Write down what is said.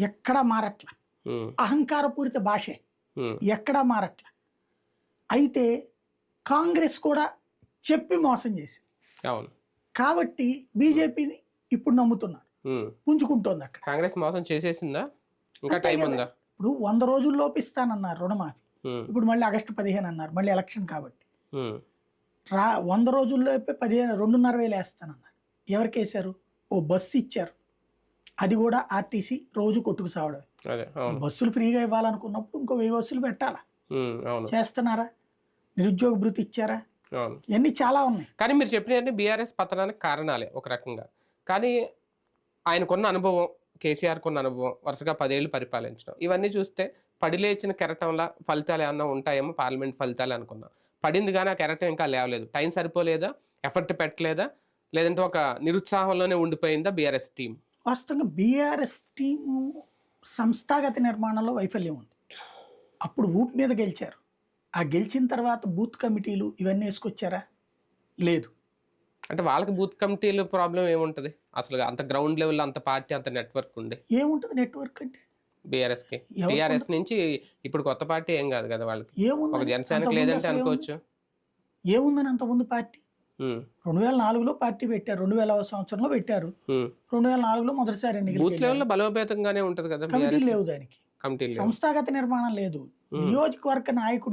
ఎక్కడా మారట్ల. అహంకారపూరిత భాషే. ఎక్కడా మారట్ల. అయితే కాంగ్రెస్ కూడా చెప్పి మోసం చేసింది. అవును. కాబట్టి బీజేపీని ఇప్పుడు నమ్ముతున్నారు. పుంజుకుంటోంది అక్కడ కాంగ్రెస్ మోసం చేసేసిందా? ఇంకా టైం. ఉందా? ఇప్పుడు వంద రోజుల్లోపు ఇస్తానన్నారు రుణమాఫీ. ఇప్పుడు మళ్ళీ ఆగస్టు పదిహేను అన్నారు. మళ్ళీ ఎలక్షన్ కాబట్టి. రా వంద రోజుల్లోపే పదిహేను రెండున్నర వేలు వేస్తానన్నారు. ఎవరికి వేశారు ఓ బస్సు ఇచ్చారు. అది కూడా ఆర్టీసీ రోజు కొట్టుకు అవును. బస్సులు ఫ్రీగా ఇవ్వాలనుకున్నప్పుడు ఇంకో వెయ్యి బస్సులు పెట్టాలా? చేస్తున్నారా? నిరుద్యోగ భృతి ఇచ్చారా? ఇవన్నీ చాలా ఉన్నాయి. కానీ మీరు చెప్పినవన్నీ బీఆర్ఎస్ పతనానికి కారణాలే ఒక రకంగా. కానీ ఆయనకున్న అనుభవం కేసీఆర్ కున్న అనుభవం వరుసగా పదేళ్ళు పరిపాలించడం ఇవన్నీ చూస్తే పడిలేచిన కెరటంలా ఫలితాలు ఏమన్నా ఉంటాయేమో పార్లమెంట్ ఫలితాలు అనుకున్నాం. పడింది కానీ ఆ కెరటం ఇంకా లేవలేదు. టైం సరిపోలేదా? ఎఫర్ట్ పెట్టలేదా? లేదంటే ఒక నిరుత్సాహంలోనే ఉండిపోయిందా బీఆర్ఎస్ టీం? వాస్తవంగా బీఆర్ఎస్ టీము సంస్థాగత నిర్మాణంలో వైఫల్యం ఉంది. అప్పుడు ఊపి మీద గెలిచారు. ఆ గెలిచిన తర్వాత బూత్ కమిటీలు ఇవన్నీ వేసుకొచ్చారా? లేదు. అంటే వాళ్ళకి బూత్ కమిటీలు ప్రాబ్లం ఏముంటది? అసలు అంత గ్రౌండ్ లెవెల్ అంత పార్టీ అంత నెట్వర్క్ ఉండి. ఏముంటుంది నెట్వర్క్ అంటే? బీఆర్ఎస్కి. ఎవరికి బీఆర్ఎస్ నుంచి ఇప్పుడు కొత్త పార్టీ ఏం కాదు కదా వాళ్ళకి. ఏముంది జనసేనకి లేదంటే అనుకోవచ్చు. ఏముందని అంతకుముందు పార్టీ? ఉమ్, రెండు వేల నాలుగులో పార్టీ పెట్టారు. రెండు వేల సంవత్సరంలో పెట్టారు. రెండు వేల నాలుగులో మొదటిసారి ఎన్నికలు బలోపేతంగానే ఉంటది కదా కమిటీ లేవు దానికి. సంస్థాగత నిర్మాణం లేదు. నియోజకవర్గ నాయకుడు